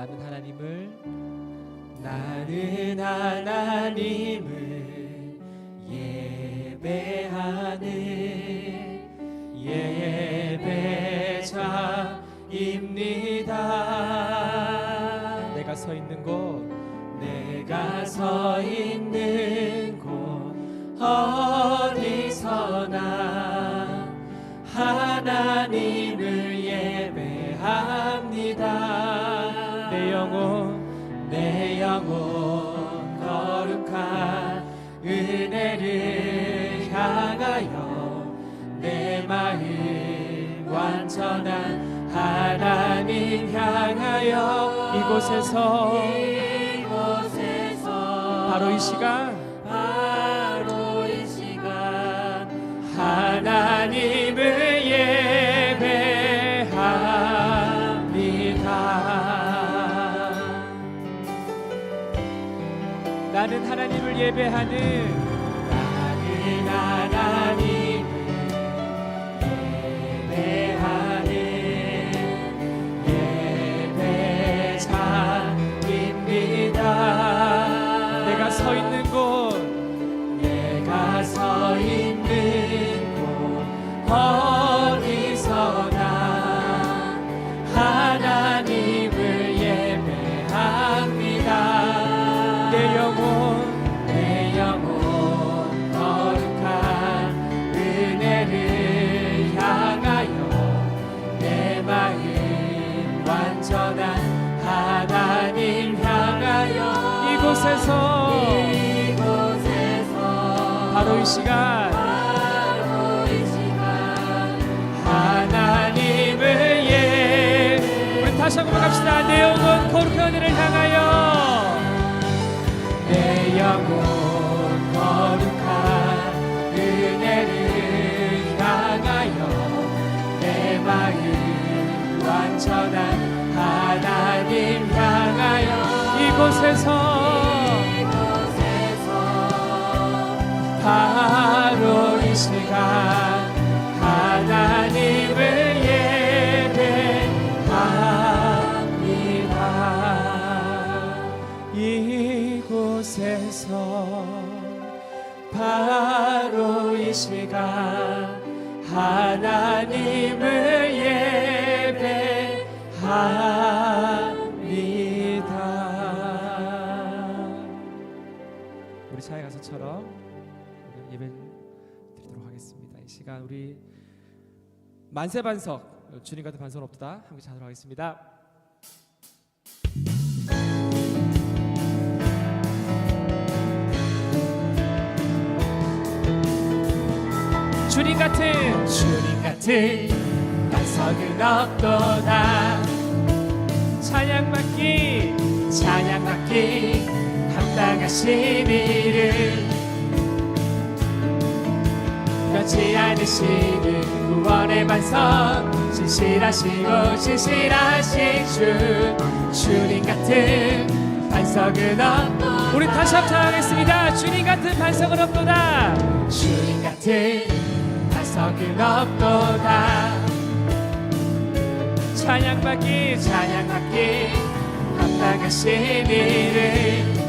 나는 하나님을 나는 하나님을 예배하는 예배자입니다. 내가 서 있는 곳 내가 서 있는 곳 어디서나 하나님 완전한 하나님 향하여 이곳에서. 이곳에서. 바로 이 시간. 바로 이 시간. 하나님을 예배합니다. 나는 하나님을 예배하는 시간. 하나님을 예. 우리 다시 한번 갑시다. 내 영혼 거룩한 은혜를 향하여. 내 영혼 거룩한 은혜를 향하여. 내 마음 완전한 하나님 향하여. 이곳에서 바로 이 시간 하나님을 예배합니다. 이곳에서 바로 이 시간 하나님을 예배합니다. 우리 차에 가서처럼 예배 드리도록 하겠습니다. 이 시간 우리 만세 반석 주님 같은 반석 없다 함께 자도록 하겠습니다. 주님 같은 주님 같은 반석은 없도다 찬양 받기 찬양받기 합당하신 이를 변치 않으시는 구원의 반석 진실하시고 진실하신 주. 주님 같은 반석은 없도다. 우리 다시 한번 찬양하겠습니다. 주님 같은 반석은 없도다. 주님 같은 반석은 없도다. 찬양 받기. 찬양받기. 합당하신 이를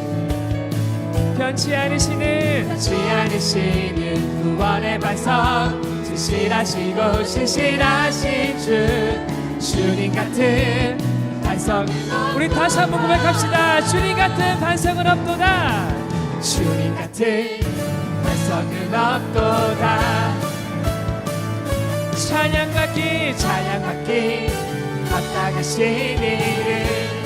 변치 않으시는 변치 않으시는 구원의 반석 진실하시고 신실하신 주 주님 같은 반석 우리 다시 한번 고백합시다. 주님 같은 반석은 없도다. 주님 같은 반석은 없도다 찬양 받기 찬양받기 합당하신 이를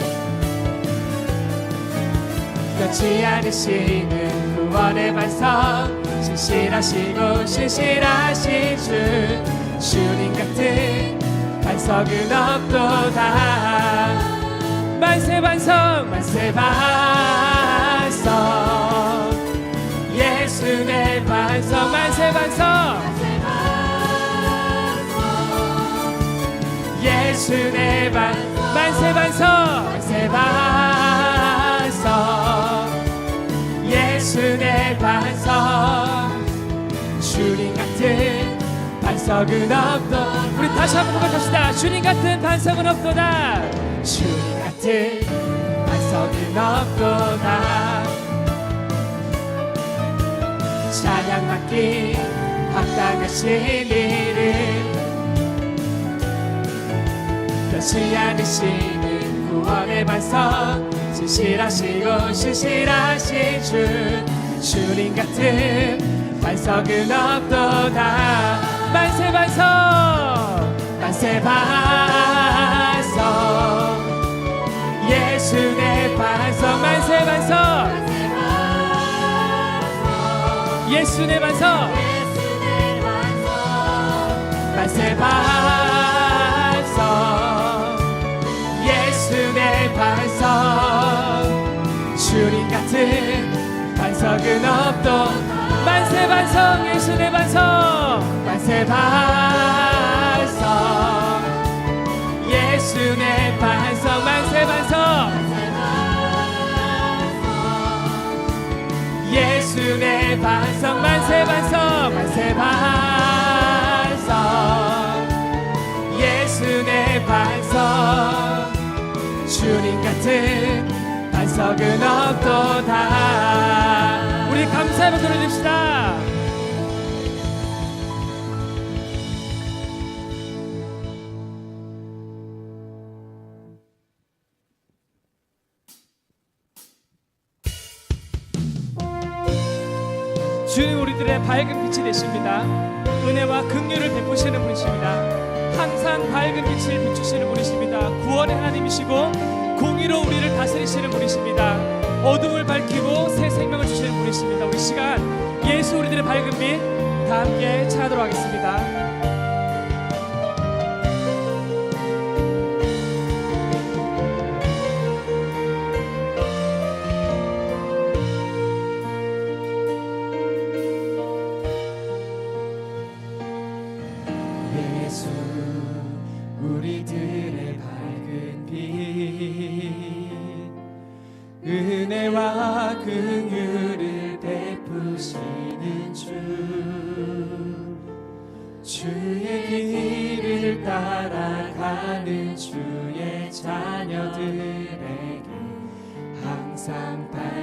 변치 않으시는 구원의 반석 신실하시고 신실하신 주. 주님 같은 반석은 없도다. 만세 반석. 만세 반석. 예수 내 반석. 만세 반석. 예수 내 반석 만세 반석. 만세 반석 반석은 없도 우리 다시 한번 고백합시다. 주님 같은 반석은 없도다. 주님 같은 반석은 없도다 찬양받기 합당하신 이름 변치 않으시는 구원의 반석 진실하시고 신실하신 주 주님 같은 반석은 없도다 만세 반석 만세 반석 예수 내 반석 만세 반석 예수 내 반석 만세 반석 예수 내 반석 주님 같은 반석은 없도 만세 반석 예수 내 반석 만세 반석 예수 내 반석 만세 반석 예수 내 반석 만세 반석 만세 반석 예수 내 반석 주님 같은 반석은 없도다 감사의 박수를 드립시다. 주님 우리들의 밝은 빛이 되십니다. 은혜와 긍휼을 베푸시는 분이십니다. 항상 밝은 빛을 비추시는 분이십니다. 구원의 하나님이시고 공의로 우리를 다스리시는 분이십니다. 어둠을 밝히고 새 생명을 주시는 분이십니다. 우리 시간 예수 우리들의 밝은 빛 다 함께 찬하도록 하겠습니다.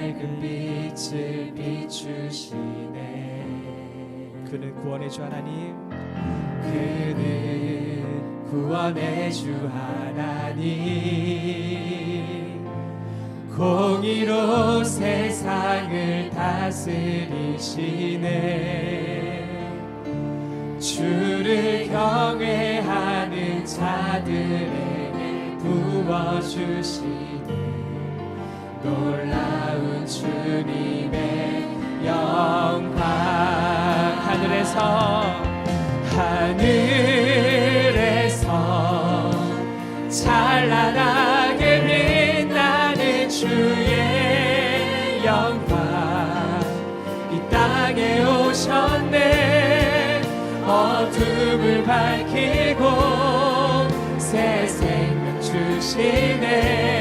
밝은 빛을 비추시네. 그는 구원의 주 하나님. 그는 구원의 주 하나님. 공의로 세상을 다스리시네. 주를 경외하는 자들에게 부어주시네 놀라운 주님의 영광. 하늘에서 하늘에서 찬란하게 빛나는 주의 영광. 이 땅에 오셨네. 어둠을 밝히고 새 생명 주시네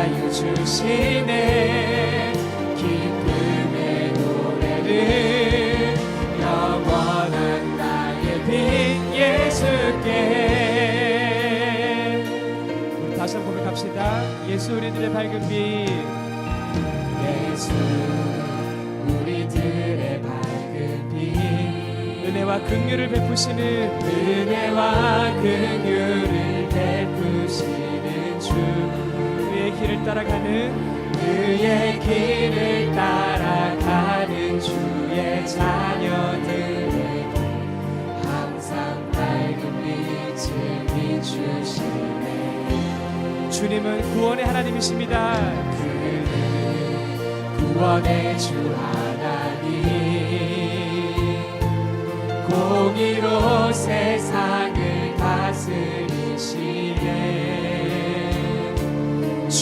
자유 주시네 기쁨의 노래를 영원한 나의 빛 예수께. 우리 다시 한번 고백합시다. 예수 우리들의 밝은 빛. 예수 우리들의 밝은 빛. 은혜와 긍휼을 베푸시는 은혜와 긍휼 따라가는 그의 길을 따라가는 주의 자녀들에게 항상 밝은 빛을 비추시네. 주님은 구원의 하나님이십니다. 그는 구원의 주 하나님. 공의로 세상을 다스리시네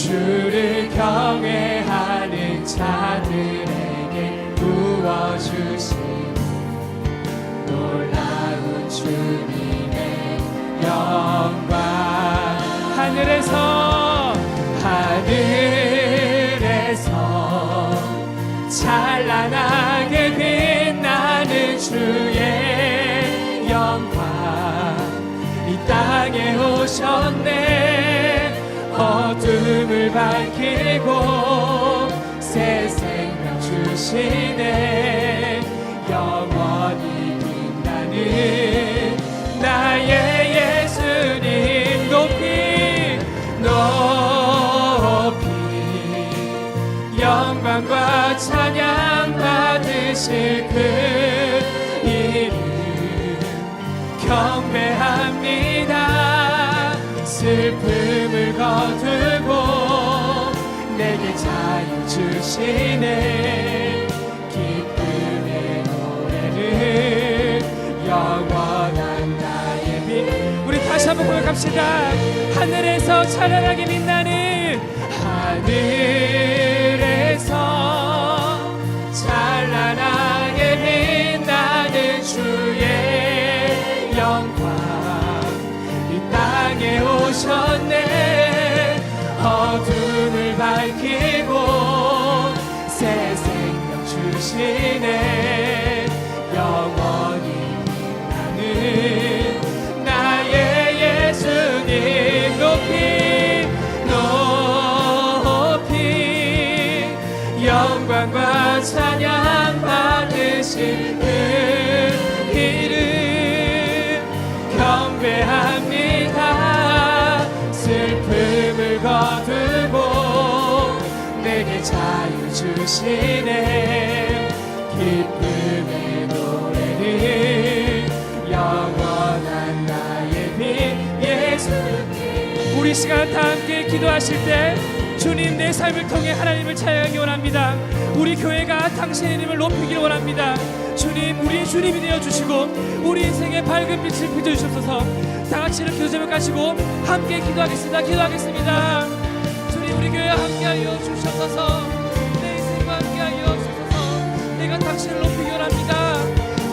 주를 경외하는 자들에게 주신 놀라운 주님의 영광. 하늘에서 하늘에서 찬란하게 빛나는 주의 영광. 이 땅에 오셨네 어둠을 밝히고 새 생명 주시네. 영원히 빛나는 나의 예수님 높이 높이. 영광과 찬양 받으실 그 이름 경배합니다 슬픔을 거두고 내게 자유 주시네. 기쁨의 노래를 영원한 나의 빛. 우리 다시 한번 고백합시다. 하늘에서 찬란하게 빛나는 하늘 영광과 찬양 받으신 그 이름. 경배합니다. 슬픔을 거두고 내게 자유 주시네. 기쁨의 노래를 영원한 나의 빛 예수님 우리 시간 다 함께 기도하실 때 주님 내 삶을 통해 하나님을 찬양하기 원합니다. 우리 교회가 당신의 이름을 높이기 원합니다. 주님 우리 주님이 되어 주시고 우리 인생의 밝은 빛을 비춰 주셔서 다 같이 이렇게 기도 가지고 함께 기도하겠습니다. 기도하겠습니다. 주님 우리 교회 함께하여 주셔서 내 인생과 함께하여 주셔서 내가 당신을 높이기 원합니다.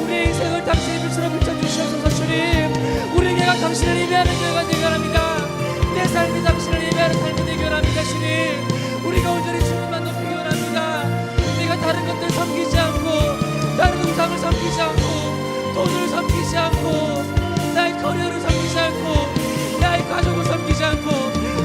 우리의 인생을 당신의 빛으로 비춰 주셔서 주님 우리에게가 당신을 예배하는 교회가 되기 원합니다. 내 삶이 당신을 예배하는 삶이 되기 원합니다. 주님 우리가 온전히 주님만 우상을 섬기지 않고 돈을 섬기지 않고 나의 커리어를 섬기지 않고 나의 가족을 섬기지 않고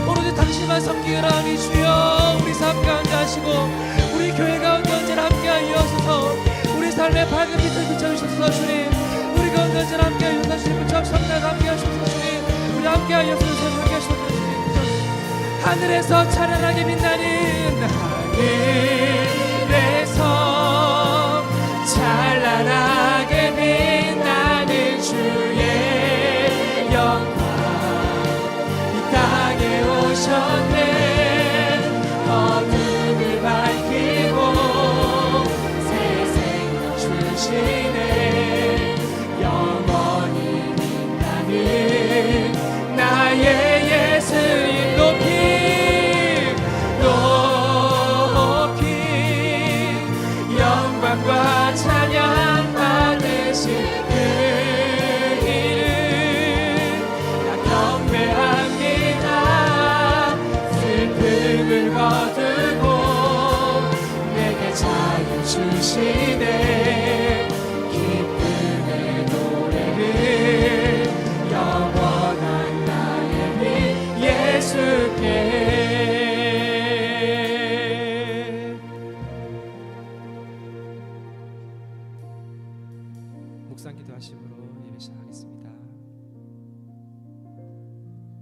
오로지 당신만 섬기기 원하니 주여 우리 삶 가운데 하시고 우리 교회 가운데 언제나 함께하여 주셔서. 우리 삶의 밝은 빛을 비춰주셔서 주님. 우리 가운데 언제나 함께하여 주셔서 주님 저 성날 함께하여 주셔서 주님. 우리 함께하여 주셔서 함께하여 주셔서 주님. 하늘에서 찬란하게 빛나는 하늘 찬